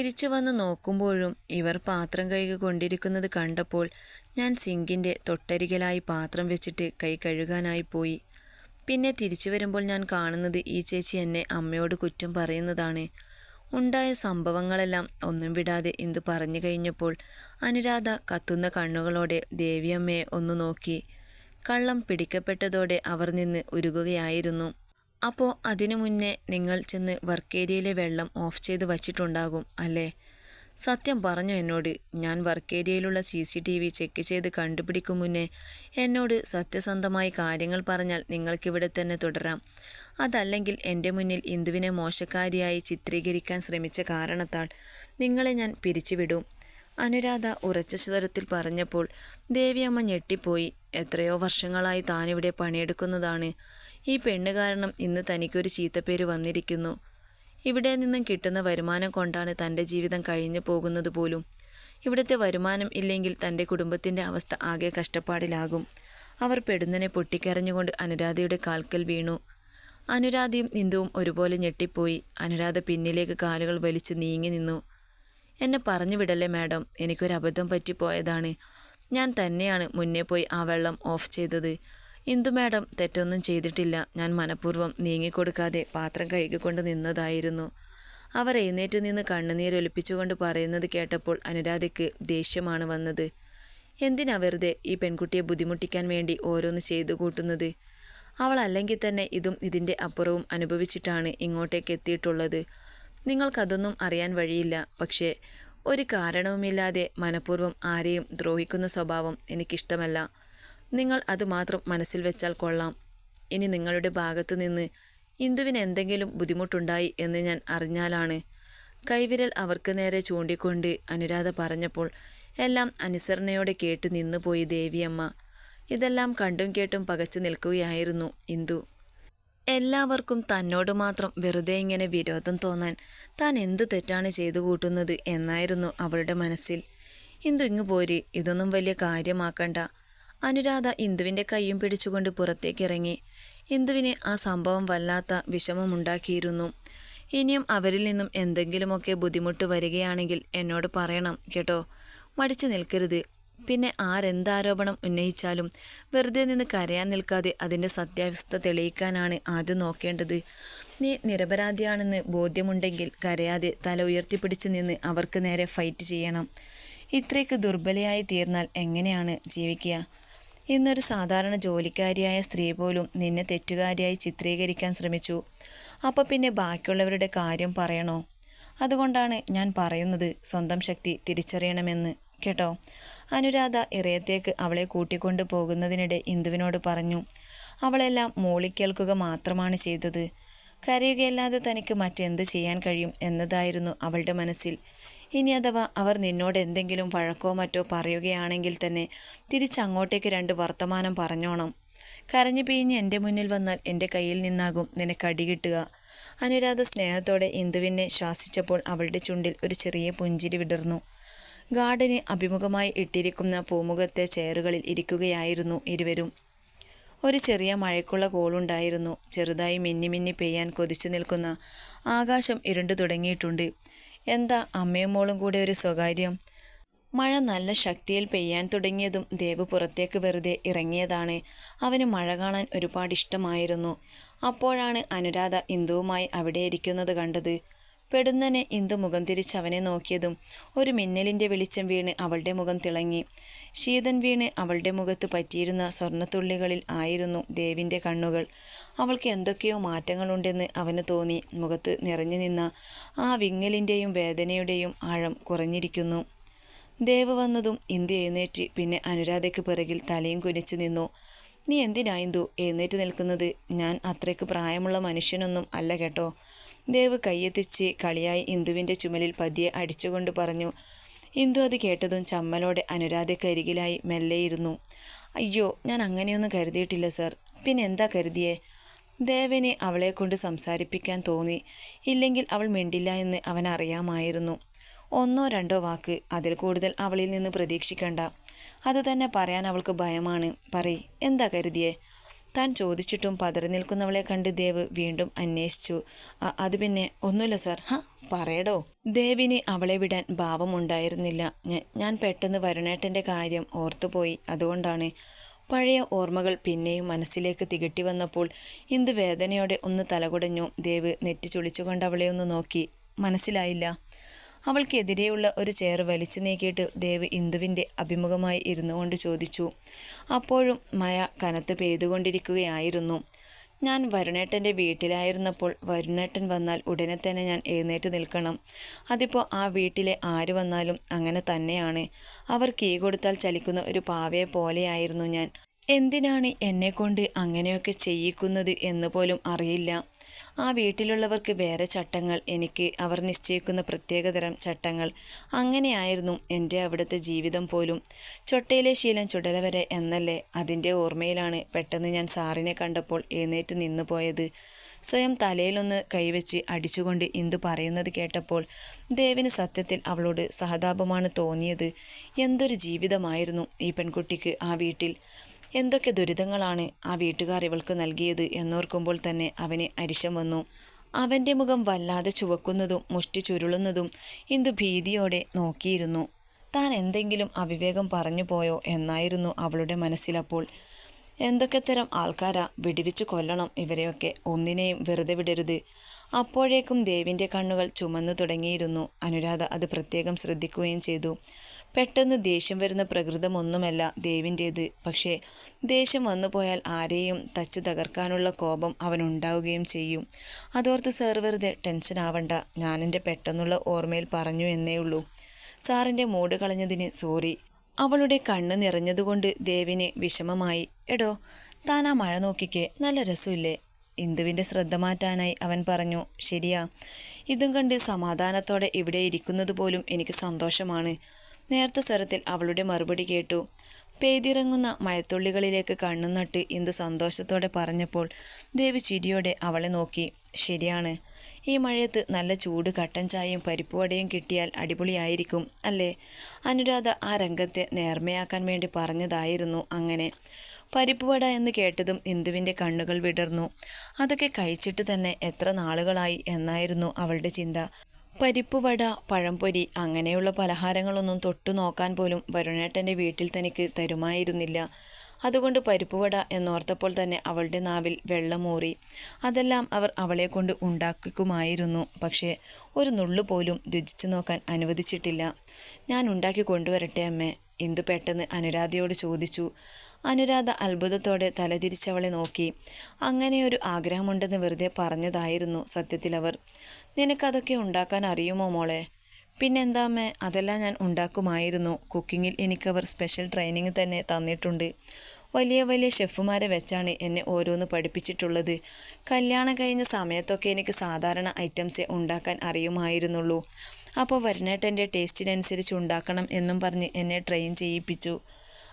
തിരിച്ചു വന്ന് നോക്കുമ്പോഴും ഇവർ പാത്രം കഴുകി കൊണ്ടിരിക്കുന്നത് കണ്ടപ്പോൾ ഞാൻ സിങ്കിന്റെ തൊട്ടരികിലായി പാത്രം വെച്ചിട്ട് കൈ കഴുകാനായി പോയി. പിന്നെ തിരിച്ചു വരുമ്പോൾ ഞാൻ കാണുന്നത് ഈ ചേച്ചി എന്നെ അമ്മയോട് കുറ്റം പറയുന്നതാണ്. ഉണ്ടായ സംഭവങ്ങളെല്ലാം ഒന്നും വിടാതെ ഇന്ദു പറഞ്ഞു കഴിഞ്ഞപ്പോൾ അനുരാധ കത്തുന്ന കണ്ണുകളോടെ ദേവിയമ്മയെ ഒന്ന് നോക്കി. കള്ളം പിടിക്കപ്പെട്ടതോടെ അവർ നിന്ന് ഉരുകുകയായിരുന്നു. അപ്പോൾ അതിനു മുന്നേ നിങ്ങൾ ചെന്ന് വർക്ക് ഏരിയയിലെ വെള്ളം ഓഫ് ചെയ്ത് വച്ചിട്ടുണ്ടാകും അല്ലേ? സത്യം പറഞ്ഞു എന്നോട്? ഞാൻ വർക്ക് ഏരിയയിലുള്ള C C T V check ചെയ്ത് കണ്ടുപിടിക്കും മുന്നേ എന്നോട് സത്യസന്ധമായി കാര്യങ്ങൾ പറഞ്ഞാൽ നിങ്ങൾക്കിവിടെ തന്നെ തുടരാം. അതല്ലെങ്കിൽ എന്റെ മുന്നിൽ ഇന്ദുവിനെ മോശക്കാരിയായി ചിത്രീകരിക്കാൻ ശ്രമിച്ച കാരണത്താൽ നിങ്ങളെ ഞാൻ പിരിച്ചുവിടും. അനുരാധ ഉറച്ച സ്വരത്തിൽ പറഞ്ഞപ്പോൾ ദേവിയമ്മ ഞെട്ടിപ്പോയി. എത്രയോ വർഷങ്ങളായി താനിവിടെ പണിയെടുക്കുന്നതാണ്. ഈ പെണ്ണ് കാരണം ഇന്ന് തനിക്കൊരു ചീത്തപ്പേര് വന്നിരിക്കുന്നു. ഇവിടെ നിന്നും കിട്ടുന്ന വരുമാനം കൊണ്ടാണ് തന്റെ ജീവിതം കഴിഞ്ഞു പോകുന്നത് പോലും. ഇവിടുത്തെ വരുമാനം ഇല്ലെങ്കിൽ തന്റെ കുടുംബത്തിന്റെ അവസ്ഥ ആകെ കഷ്ടപ്പാടിലാകും. അവർ പെടുന്നനെ പൊട്ടിക്കരഞ്ഞുകൊണ്ട് അനുരാധയുടെ കാൽക്കൽ വീണു. അനുരാധയും നിന്ദുവും ഒരുപോലെ ഞെട്ടിപ്പോയി. അനുരാധ പിന്നിലേക്ക് കാലുകൾ വലിച്ചു നീങ്ങി നിന്നു. എന്നെ പറഞ്ഞു വിടല്ലേ മാഡം എനിക്കൊരബദ്ധം പറ്റിപ്പോയതാണ്. ഞാൻ തന്നെയാണ് മുന്നേ പോയി ആ വെള്ളം ഓഫ് ചെയ്തത്. ഇന്ദു മാഡം തെറ്റൊന്നും ചെയ്തിട്ടില്ല. ഞാൻ മനഃപൂർവം നീങ്ങിക്കൊടുക്കാതെ പാത്രം കഴുകിക്കൊണ്ട് നിന്നതായിരുന്നു. അവർ എഴുന്നേറ്റ് നിന്ന് കണ്ണുനീരൊലിപ്പിച്ചുകൊണ്ട് പറയുന്നത് കേട്ടപ്പോൾ അനുരാധയ്ക്ക് ദേഷ്യമാണ് വന്നത്. എന്തിനാ വെറുതെ ഈ പെൺകുട്ടിയെ ബുദ്ധിമുട്ടിക്കാൻ വേണ്ടി ഓരോന്ന് ചെയ്തു കൂട്ടുന്നത്? അവൾ അല്ലെങ്കിൽ തന്നെ ഇതും ഇതിന്റെ അപ്പുറവും അനുഭവിച്ചിട്ടാണ് ഇങ്ങോട്ടേക്ക് എത്തിയിട്ടുള്ളത്. നിങ്ങൾക്കതൊന്നും അറിയാൻ വഴിയില്ല. പക്ഷേ ഒരു കാരണവുമില്ലാതെ മനഃപൂർവം ആരെയും ദ്രോഹിക്കുന്ന സ്വഭാവം എനിക്കിഷ്ടമല്ല. നിങ്ങൾ അതുമാത്രം മനസ്സിൽ വെച്ചാൽ കൊള്ളാം. ഇനി നിങ്ങളുടെ ഭാഗത്തു നിന്ന് ഇന്ദുവിന് എന്തെങ്കിലും ബുദ്ധിമുട്ടുണ്ടായി എന്ന് ഞാൻ അറിഞ്ഞാലാണ്. കൈവിരൽ അവർക്ക് നേരെ ചൂണ്ടിക്കൊണ്ട് അനുരാധ പറഞ്ഞപ്പോൾ എല്ലാം അനുസരണയോടെ കേട്ട് നിന്നുപോയി ദേവിയമ്മ. ഇതെല്ലാം കണ്ടും കേട്ടും പകച്ചു നിൽക്കുകയായിരുന്നു ഇന്ദു. എല്ലാവർക്കും തന്നോട് മാത്രം വെറുതെ ഇങ്ങനെ വിരോധം തോന്നാൻ താൻ എന്ത് തെറ്റാണ് ചെയ്തു കൂട്ടുന്നത് എന്നായിരുന്നു അവളുടെ മനസ്സിൽ. ഇന്ദു ഇങ്ങു പോരി ഇതൊന്നും വലിയ കാര്യമാക്കണ്ട. അനുരാധ ഇന്ദുവിന്റെ കൈയും പിടിച്ചുകൊണ്ട് പുറത്തേക്കിറങ്ങി. ഇന്ദുവിന് ആ സംഭവം വല്ലാത്ത വിഷമമുണ്ടാക്കിയിരുന്നു. ഇനിയും അവരിൽ നിന്നും എന്തെങ്കിലുമൊക്കെ ബുദ്ധിമുട്ട് വരികയാണെങ്കിൽ എന്നോട് പറയണം കേട്ടോ. മടിച്ചു നിൽക്കരുത്. പിന്നെ ആരെന്താരോപണം ഉന്നയിച്ചാലും വെറുതെ നിന്ന് കരയാൻ നിൽക്കാതെ അതിന്റെ സത്യാവസ്ഥ തെളിയിക്കാനാണ് ആദ്യം നോക്കേണ്ടത്. നീ നിരപരാധിയാണെന്ന് ബോധ്യമുണ്ടെങ്കിൽ കരയാതെ തല ഉയർത്തിപ്പിടിച്ച് നിന്ന് അവർക്ക് നേരെ ഫൈറ്റ് ചെയ്യണം. ഇത്രയ്ക്ക് ദുർബലയായി തീർന്നാൽ എങ്ങനെയാണ് ജീവിക്കുക? ഇന്നൊരു സാധാരണ ജോലിക്കാരിയായ സ്ത്രീ പോലും നിന്നെ തെറ്റുകാരിയായി ചിത്രീകരിക്കാൻ ശ്രമിച്ചു. അപ്പോൾ പിന്നെ ബാക്കിയുള്ളവരുടെ കാര്യം പറയണോ? അതുകൊണ്ടാണ് ഞാൻ പറയുന്നത് സ്വന്തം ശക്തി തിരിച്ചറിയണമെന്ന്. കേട്ടോ? അനുരാധ ഇറയത്തേക്ക് അവളെ കൂട്ടിക്കൊണ്ടു പോകുന്നതിനിടെ ഇന്ദുവിനോട് പറഞ്ഞു അവളെല്ലാം മൂളിക്കേൽക്കുക മാത്രമാണ് ചെയ്തത്. കരയുകയല്ലാതെ തനിക്ക് മറ്റെന്ത് ചെയ്യാൻ കഴിയും എന്നതായിരുന്നു അവളുടെ മനസ്സിൽ. ഇനി അഥവാ അവർ നിന്നോട് എന്തെങ്കിലും വഴക്കോ മറ്റോ പറയുകയാണെങ്കിൽ തന്നെ തിരിച്ചങ്ങോട്ടേക്ക് രണ്ട് വർത്തമാനം പറഞ്ഞോണം. കരഞ്ഞു പിഴിഞ്ഞ് എന്റെ മുന്നിൽ വന്നാൽ എന്റെ കയ്യിൽ നിന്നാകും നിനക്ക് അടി കിട്ടുക. അനുരാധ സ്നേഹത്തോടെ ഇന്ദുവിനെ ശ്വാസിച്ചപ്പോൾ അവളുടെ ചുണ്ടിൽ ഒരു ചെറിയ പുഞ്ചിരി വിടർന്നു. ഗാർഡന് അഭിമുഖമായി ഇട്ടിരിക്കുന്ന പൂമുഖത്തെ ചെയറുകളിൽ ഇരിക്കുകയായിരുന്നു ഇരുവരും. ഒരു ചെറിയ മഴയ്ക്കുള്ള കോളുണ്ടായിരുന്നു. ചെറുതായി മിന്നി മിന്നി പെയ്യാൻ കൊതിച്ചു നിൽക്കുന്ന ആകാശം ഇരുണ്ടു തുടങ്ങിയിട്ടുണ്ട്. എന്താ അമ്മയും മോളും കൂടെ ഒരു സ്വകാര്യം? മഴ നല്ല ശക്തിയിൽ പെയ്യാൻ തുടങ്ങിയതും ദേവ് പുറത്തേക്ക് വെറുതെ ഇറങ്ങിയതാണ്. അവന് മഴ കാണാൻ ഒരുപാട് ഇഷ്ടമായിരുന്നു. അപ്പോഴാണ് അനുരാധ ഇന്ദുവുമായി അവിടെ ഇരിക്കുന്നത് കണ്ടത്. പെടുന്നനെ ഇന്ദു മുഖം തിരിച്ച് അവനെ നോക്കിയതും ഒരു മിന്നലിന്റെ വെളിച്ചം വീണ് അവളുടെ മുഖം തിളങ്ങി. ശീതൻ വീണ് അവളുടെ മുഖത്ത് പറ്റിയിരുന്ന സ്വർണത്തുള്ളികളിൽ ആയിരുന്നു ദേവിന്റെ കണ്ണുകൾ. അവൾക്ക് എന്തൊക്കെയോ മാറ്റങ്ങളുണ്ടെന്ന് അവന് തോന്നി. മുഖത്ത് നിറഞ്ഞു നിന്ന ആ വിങ്ങലിന്റെയും വേദനയുടെയും ആഴം കുറഞ്ഞിരിക്കുന്നു. ദേവ് വന്നതും ഇന്ദു എഴുന്നേറ്റ് പിന്നെ അനുരാധയ്ക്ക് പിറകിൽ തലയും കുനിച്ചു നിന്നു. നീ എന്തിനാ ഇന്ദു എഴുന്നേറ്റ് നിൽക്കുന്നത്? ഞാൻ അത്രയ്ക്ക് പ്രായമുള്ള മനുഷ്യനൊന്നും അല്ല കേട്ടോ. ദേവ് കയ്യെത്തിച്ച് കളിയായി ഇന്ദുവിന്റെ ചുമലിൽ പതിയെ അടിച്ചുകൊണ്ട് പറഞ്ഞു ഇന്ദു അത് കേട്ടതും ചമ്മലോടെ അനുരാധക്കരികിലായി മെല്ലെയിരുന്നു. അയ്യോ ഞാൻ അങ്ങനെയൊന്നും കരുതിയിട്ടില്ല സർ. പിന്നെ എന്താ കരുതിയേ? ദേവനെ അവളെ കൊണ്ട് സംസാരിപ്പിക്കാൻ തോന്നി. ഇല്ലെങ്കിൽ അവൾ മിണ്ടില്ല എന്ന് അവൻ അറിയാമായിരുന്നു. ഒന്നോ രണ്ടോ വാക്ക് അതിൽ കൂടുതൽ അവളിൽ നിന്ന് പ്രതീക്ഷിക്കണ്ട. അത് തന്നെ പറയാൻ അവൾക്ക് ഭയമാണ്. പറയ് എന്താ കരുതിയേ? താൻ ചോദിച്ചിട്ടും പതറി നിൽക്കുന്നവളെ കണ്ട് ദേവ് വീണ്ടും അന്വേഷിച്ചു. "അ- അത് പിന്നെ ഒന്നുമില്ല സാർ. ഹ പറയടോ. ദേവിന് അവളെ വിടാൻ ഭാവമുണ്ടായിരുന്നില്ല ഞാൻ പെട്ടെന്ന് വരുണേട്ടന്റെ കാര്യം ഓർത്തുപോയി. അതുകൊണ്ടാണ്. പഴയ ഓർമ്മകൾ പിന്നെയും മനസ്സിലേക്ക് തികട്ടി വന്നപ്പോൾ ഇന്ദു വേദനയോടെ ഒന്ന് തലകുടഞ്ഞു. ദേവ് നെറ്റി ചുളിച്ചുകൊണ്ട് അവളെ ഒന്ന് നോക്കി. മനസ്സിലായില്ല. അവൾക്കെതിരെയുള്ള ഒരു ചെയർ വലിച്ചു നീക്കിയിട്ട് ദേവ് ഇന്ദുവിന്റെ അഭിമുഖമായി ഇരുന്നു കൊണ്ട് ചോദിച്ചു അപ്പോഴും മയ കനത്ത് പെയ്തുകൊണ്ടിരിക്കുകയായിരുന്നു. ഞാൻ വരുണേട്ടന്റെ വീട്ടിലായിരുന്നപ്പോൾ വരുണേട്ടൻ വന്നാൽ ഉടനെ തന്നെ ഞാൻ എഴുന്നേറ്റ് നിൽക്കണം. അതിപ്പോൾ ആ വീട്ടിലെ ആര് വന്നാലും അങ്ങനെ തന്നെയാണ്. അവർ കീ കൊടുത്താൽ ചലിക്കുന്ന ഒരു പാവയെ പോലെയായിരുന്നു ഞാൻ. എന്തിനാണ് എന്നെക്കൊണ്ട് അങ്ങനെയൊക്കെ ചെയ്യിക്കുന്നത് എന്ന് പോലും അറിയില്ല. ആ വീട്ടിലുള്ളവർക്ക് വേറെ ചട്ടങ്ങൾ എനിക്ക് അവർ നിശ്ചയിക്കുന്ന പ്രത്യേകതരം ചട്ടങ്ങൾ. അങ്ങനെയായിരുന്നു എന്റെ അവിടുത്തെ ജീവിതം പോലും. ചൊട്ടയിലെ ശീലം ചുടല വരെ എന്നല്ലേ അതിന്റെ ഓർമ്മയിലാണ് പെട്ടെന്ന് ഞാൻ സാറിനെ കണ്ടപ്പോൾ എഴുന്നേറ്റ് നിന്നു പോയത്. സ്വയം തലയിലൊന്ന് കൈവച്ച് അടിച്ചുകൊണ്ട് ഇന്ദു പറയുന്നത് കേട്ടപ്പോൾ ദേവിന് സത്യത്തിൽ അവളോട് സഹതാപമാണ് തോന്നിയത്. എന്തൊരു ജീവിതമായിരുന്നു ഈ പെൺകുട്ടിക്ക് ആ വീട്ടിൽ. എന്തൊക്കെ ദുരിതങ്ങളാണ് ആ വീട്ടുകാർ ഇവൾക്ക് നൽകിയത് എന്നോർക്കുമ്പോൾ തന്നെ അവന് അരിശം വന്നു. അവന്റെ മുഖം വല്ലാതെ ചുവക്കുന്നതും മുഷ്ടി ചുരുളുന്നതും ഇന്ദു ഭീതിയോടെ നോക്കിയിരുന്നു. താൻ എന്തെങ്കിലും അവിവേകം പറഞ്ഞു പോയോ എന്നായിരുന്നു അവളുടെ മനസ്സിലപ്പോൾ. എന്തൊക്കെ തരം ആൾക്കാരാ വിടിവിച്ചു കൊല്ലണം ഇവരെയൊക്കെ ഒന്നിനെയും വെറുതെ വിടരുത്. അപ്പോഴേക്കും ദേവിന്റെ കണ്ണുകൾ ചുമന്നു തുടങ്ങിയിരുന്നു. അനുരാധ അത് പ്രത്യേകം ശ്രദ്ധിക്കുകയും ചെയ്തു. പെട്ടെന്ന് ദേഷ്യം വരുന്ന പ്രകൃതമൊന്നുമല്ല ദേവിന്റേത്. പക്ഷേ ദേഷ്യം വന്നു പോയാൽ ആരെയും തച്ച് തകർക്കാനുള്ള കോപം അവനുണ്ടാവുകയും ചെയ്യും. അതോർത്ത് സാർ വെറുതെ ടെൻഷൻ ആവണ്ട ഞാനെന്റെ പെട്ടെന്നുള്ള ഓർമ്മയിൽ പറഞ്ഞു എന്നേ ഉള്ളൂ. സാറിന്റെ മൂട് കളഞ്ഞതിന് സോറി. അവളുടെ കണ്ണ് നിറഞ്ഞതുകൊണ്ട് ദേവിന് വിഷമമായി എടോ താൻ ആ മഴ നോക്കിക്കേ നല്ല രസമില്ലേ? ഇന്ദുവിന്റെ ശ്രദ്ധ മാറ്റാനായി അവൻ പറഞ്ഞു ശരിയാ. ഇതും കണ്ട് സമാധാനത്തോടെ ഇവിടെ ഇരിക്കുന്നത് പോലും എനിക്ക് സന്തോഷമാണ്. നേർത്ത സ്വരത്തിൽ അവളുടെ മറുപടി കേട്ടു. പെയ്തിറങ്ങുന്ന മഴത്തുള്ളികളിലേക്ക് കണ്ണുനട്ട് ഇന്ദു സന്തോഷത്തോടെ പറഞ്ഞപ്പോൾ ദേവി ചിരിയോടെ അവളെ നോക്കി. ശരിയാണ്. ഈ മഴയത്ത് നല്ല ചൂട് കട്ടൻ ചായയും പരിപ്പുവടയും കിട്ടിയാൽ അടിപൊളിയായിരിക്കും അല്ലേ? അനുരാധ ആ രംഗത്തെ നേർമയാക്കാൻ വേണ്ടി പറഞ്ഞതായിരുന്നു അങ്ങനെ. പരിപ്പുവട എന്ന് കേട്ടതും ഇന്ദുവിന്റെ കണ്ണുകൾ വിടർന്നു. അതൊക്കെ കഴിച്ചിട്ട് തന്നെ എത്ര നാളുകളായി എന്നായിരുന്നു അവളുടെ ചിന്ത. പരിപ്പുവട പഴംപൊരി അങ്ങനെയുള്ള പലഹാരങ്ങളൊന്നും തൊട്ടു നോക്കാൻ പോലും വരുണേട്ടന്റെ വീട്ടിൽ തനിക്ക് തരുമായിരുന്നില്ല. അതുകൊണ്ട് പരിപ്പുവട എന്നോർത്തപ്പോൾ തന്നെ അവളുടെ നാവിൽ വെള്ളമൂറി അതെല്ലാം അവർ അവളെ കൊണ്ട് ഉണ്ടാക്കിക്കുമായിരുന്നു. പക്ഷേ ഒരു നുള്ളു പോലും രുചിച്ചു നോക്കാൻ അനുവദിച്ചിട്ടില്ല. ഞാൻ ഉണ്ടാക്കി കൊണ്ടുവരട്ടെ അമ്മേ ഇന്ദു പെട്ടെന്ന് അനുരാധയോട് ചോദിച്ചു. അനുരാധ അത്ഭുതത്തോടെ തലതിരിച്ചവളെ നോക്കി. അങ്ങനെയൊരു ആഗ്രഹമുണ്ടെന്ന് വെറുതെ പറഞ്ഞതായിരുന്നു സത്യത്തിലവർ നിനക്കതൊക്കെ ഉണ്ടാക്കാൻ അറിയുമോ മോളെ? പിന്നെന്താ അമ്മേ? അതെല്ലാം ഞാൻ ഉണ്ടാക്കുമായിരുന്നു. കുക്കിങ്ങിൽ എനിക്കവർ സ്പെഷ്യൽ ട്രെയിനിങ് തന്നെ തന്നിട്ടുണ്ട്. വലിയ വലിയ ഷെഫുമാരെ വെച്ചാണ് എന്നെ ഓരോന്ന് പഠിപ്പിച്ചിട്ടുള്ളത്. കല്യാണം കഴിഞ്ഞ സമയത്തൊക്കെ എനിക്ക് സാധാരണ ഐറ്റംസേ ഉണ്ടാക്കാൻ അറിയുമായിരുന്നുള്ളൂ. അപ്പോൾ വരണേട്ടന്റെ ടേസ്റ്റിനനുസരിച്ച് ഉണ്ടാക്കണം എന്നും പറഞ്ഞ് എന്നെ ട്രെയിൻ ചെയ്യിപ്പിച്ചു.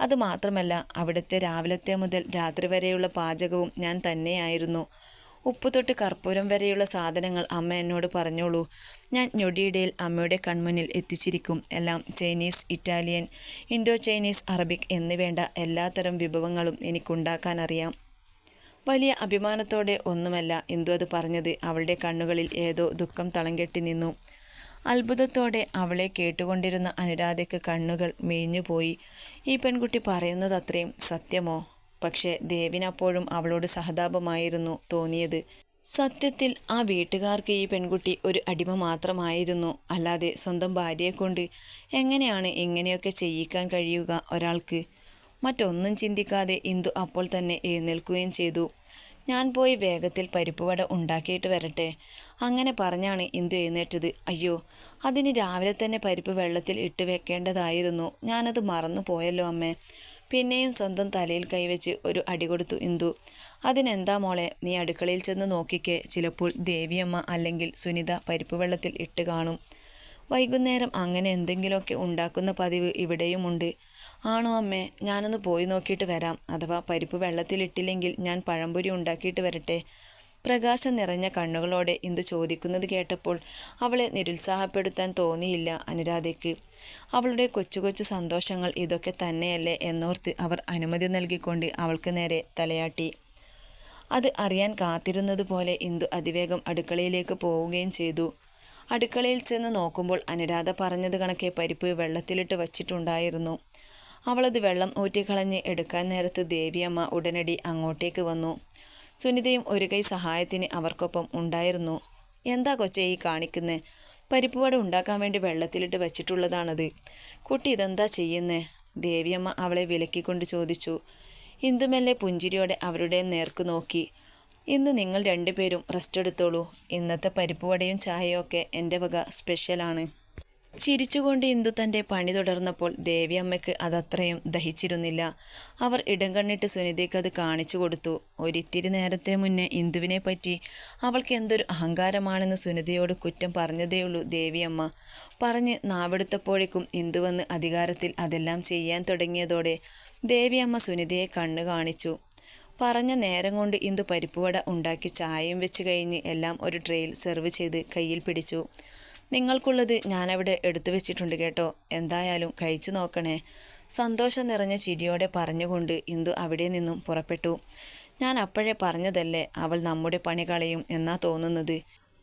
അതുമാത്രമല്ല അവിടുത്തെ രാവിലത്തെ മുതൽ രാത്രി വരെയുള്ള പാചകവും ഞാൻ തന്നെയായിരുന്നു. ഉപ്പ് തൊട്ട് കർപ്പൂരം വരെയുള്ള സാധനങ്ങൾ അമ്മ എന്നോട് പറഞ്ഞോളൂ. ഞാൻ ഞൊടിയിടയിൽ അമ്മയുടെ കൺമുന്നിൽ എത്തിച്ചിരിക്കും. എല്ലാം Chinese Italian Indo Chinese Arabic എന്നിവേണ്ട എല്ലാത്തരം വിഭവങ്ങളും എനിക്കുണ്ടാക്കാൻ അറിയാം. വലിയ അഭിമാനത്തോടെ ഒന്നുമല്ല ഇന്ദു അത് പറഞ്ഞത്. അവളുടെ കണ്ണുകളിൽ ഏതോ ദുഃഖം തളം കെട്ടി നിന്നു. അത്ഭുതത്തോടെ അവളെ കേട്ടുകൊണ്ടിരുന്ന അനുരാധയ്ക്ക് കണ്ണുകൾ മേഞ്ഞുപോയി ഈ പെൺകുട്ടി പറയുന്നത് അത്രയും സത്യമോ? പക്ഷേ ദേവിനപ്പോഴും അവളോട് സഹതാപമായിരുന്നു തോന്നിയത്. സത്യത്തിൽ ആ വീട്ടുകാർക്ക് ഈ പെൺകുട്ടി ഒരു അടിമ മാത്രമായിരുന്നു. അല്ലാതെ സ്വന്തം ഭാര്യയെക്കൊണ്ട് എങ്ങനെയാണ് ഇങ്ങനെയൊക്കെ ചെയ്യിക്കാൻ കഴിയുക ഒരാൾക്ക്? മറ്റൊന്നും ചിന്തിക്കാതെ ഇന്ദു അപ്പോൾ തന്നെ എഴുന്നേൽക്കുകയും ചെയ്തു. ഞാൻ പോയി വേഗത്തിൽ പരിപ്പുവട ഉണ്ടാക്കിയിട്ട് വരട്ടെ. അങ്ങനെ പറഞ്ഞാണ് ഇന്ദു എഴുന്നേറ്റത്. അയ്യോ അതിന് രാവിലെ തന്നെ പരിപ്പ് വെള്ളത്തിൽ ഇട്ട് വെക്കേണ്ടതായിരുന്നു. ഞാനത് മറന്നു പോയല്ലോ അമ്മേ. പിന്നെയും സ്വന്തം തലയിൽ കൈവച്ച് ഒരു അടി കൊടുത്തു ഇന്ദു. അതിനെന്താ മോളെ നീ അടുക്കളയിൽ ചെന്ന് നോക്കിക്കേ. ചിലപ്പോൾ ദേവിയമ്മ അല്ലെങ്കിൽ സുനിത പരിപ്പ് വെള്ളത്തിൽ ഇട്ട് കാണും. വൈകുന്നേരം അങ്ങനെ എന്തെങ്കിലുമൊക്കെ ഉണ്ടാക്കുന്ന പതിവ് ഇവിടെയുമുണ്ട്. ആണോ അമ്മേ ഞാനൊന്ന് പോയി നോക്കിയിട്ട് വരാം. അഥവാ പരിപ്പ് വെള്ളത്തിലിട്ടില്ലെങ്കിൽ ഞാൻ പഴംപൊരി ഉണ്ടാക്കിയിട്ട് വരട്ടെ. പ്രകാശം നിറഞ്ഞ കണ്ണുകളോടെ ഇന്ദു ചോദിക്കുന്നത് കേട്ടപ്പോൾ അവളെ നിരുത്സാഹപ്പെടുത്താൻ തോന്നിയില്ല അനുരാധയ്ക്ക്. അവളുടെ കൊച്ചു കൊച്ചു സന്തോഷങ്ങൾ ഇതൊക്കെ തന്നെയല്ലേ എന്നോർത്ത് അവർ അനുമതി നൽകിക്കൊണ്ട് അവൾക്ക് നേരെ തലയാട്ടി. അത് അറിയാൻ കാത്തിരുന്നത് പോലെ ഇന്ദു അതിവേഗം അടുക്കളയിലേക്ക് പോവുകയും ചെയ്തു. അടുക്കളയിൽ ചെന്ന് നോക്കുമ്പോൾ അനുരാധ പറഞ്ഞത് കണക്കെ പരിപ്പ് വെള്ളത്തിലിട്ട് വച്ചിട്ടുണ്ടായിരുന്നു. അവളത് വെള്ളം ഊറ്റിക്കളഞ്ഞ് എടുക്കാൻ നേരത്ത് ദേവിയമ്മ ഉടനടി അങ്ങോട്ടേക്ക് വന്നു. സുനിതയും ഒരു കൈ സഹായത്തിന് അവർക്കൊപ്പം ഉണ്ടായിരുന്നു. എന്താ കൊച്ചേ ഈ കാണിക്കുന്നത് പരിപ്പുവട ഉണ്ടാക്കാൻ വേണ്ടി വെള്ളത്തിലിട്ട് വച്ചിട്ടുള്ളതാണത്. കുട്ടി ഇതെന്താ ചെയ്യുന്നേ? ദേവിയമ്മ അവളെ വിലക്കിക്കൊണ്ട് ചോദിച്ചു. ഇന്ദുമെല്ലെ പുഞ്ചിരിയോടെ അവരുടെ നേർക്ക് നോക്കി. ഇന്ന് നിങ്ങൾ രണ്ടുപേരും റെസ്റ്റ് എടുത്തോളൂ. ഇന്നത്തെ പരിപ്പുവടയും ചായയും ഒക്കെ എന്റെ വക സ്പെഷ്യലാണ് ചിരിച്ചുകൊണ്ട് ഇന്ദു തന്റെ പണി തുടർന്നപ്പോൾ ദേവിയമ്മയ്ക്ക് അതത്രയും ദഹിച്ചിരുന്നില്ല. അവർ ഇടം കണ്ണിട്ട് സുനിതയ്ക്ക് അത് കാണിച്ചു കൊടുത്തു. ഒരിത്തിരി നേരത്തെ മുന്നേ ഇന്ദുവിനെ പറ്റി അവൾക്ക് എന്തൊരു അഹങ്കാരമാണെന്ന് സുനിതയോട് കുറ്റം പറഞ്ഞതേയുള്ളൂ ദേവിയമ്മ പറഞ്ഞ് നാവെടുത്തപ്പോഴേക്കും ഇന്ദു വന്ന് അധികാരത്തിൽ അതെല്ലാം ചെയ്യാൻ തുടങ്ങിയതോടെ ദേവിയമ്മ സുനിതയെ കണ്ണു കാണിച്ചു. പറഞ്ഞ നേരം കൊണ്ട് ഇന്ദു പരിപ്പുവട ഉണ്ടാക്കി ചായയും വെച്ച് കഴിഞ്ഞ് എല്ലാം ഒരു ട്രേയിൽ സെർവ് ചെയ്ത് കയ്യിൽ പിടിച്ചു. നിങ്ങൾക്കുള്ളത് ഞാനവിടെ എടുത്തു വെച്ചിട്ടുണ്ട് കേട്ടോ. എന്തായാലും കഴിച്ചു നോക്കണേ. സന്തോഷം നിറഞ്ഞ ചിരിയോടെ പറഞ്ഞുകൊണ്ട് ഇന്ദു അവിടെ നിന്നും പുറപ്പെട്ടു. ഞാൻ അപ്പോഴേ പറഞ്ഞതല്ലേ അവൾ നമ്മുടെ പണി കളയും എന്നാ തോന്നുന്നത്?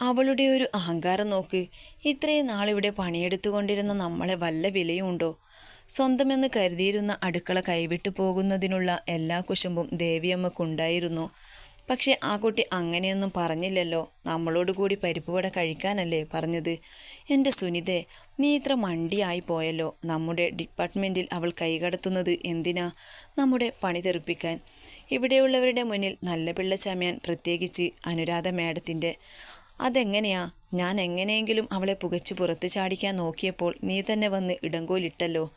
അവളുടെ ഒരു അഹങ്കാരം നോക്ക്. ഇത്രയും നാളിവിടെ പണിയെടുത്തുകൊണ്ടിരുന്ന നമ്മളെ വല്ല വിലയുണ്ടോ? സ്വന്തമെന്ന് കരുതിയിരുന്ന അടുക്കള കൈവിട്ടു പോകുന്നതിനുള്ള എല്ലാ കുശുമ്പും ദേവിയമ്മക്കുണ്ടായിരുന്നു. പക്ഷേ ആ കുട്ടി അങ്ങനെയൊന്നും പറഞ്ഞില്ലല്ലോ. നമ്മളോട് കൂടി പരിപ്പുവട കഴിക്കാനല്ലേ പറഞ്ഞത്. എന്റെ സുനിതേ നീ ഇത്ര മണ്ടിയായി പോയല്ലോ. നമ്മുടെ ഡിപ്പാർട്ട്മെന്റിൽ അവൾ കൈകടത്തുന്നത് എന്തിനാ? നമ്മുടെ പണി തെറിപ്പിക്കാൻ. ഇവിടെയുള്ളവരുടെ മുന്നിൽ നല്ല പിള്ള ചമയാൻ പ്രത്യേകിച്ച് അനുരാധ മേഡത്തിന്റെ അതെങ്ങനെയാ? ഞാൻ എങ്ങനെയെങ്കിലും അവളെ പുകച്ചു പുറത്ത് ചാടിക്കാൻ നോക്കിയപ്പോൾ നീ തന്നെ വന്ന് ഇടങ്കോലിട്ടല്ലോ.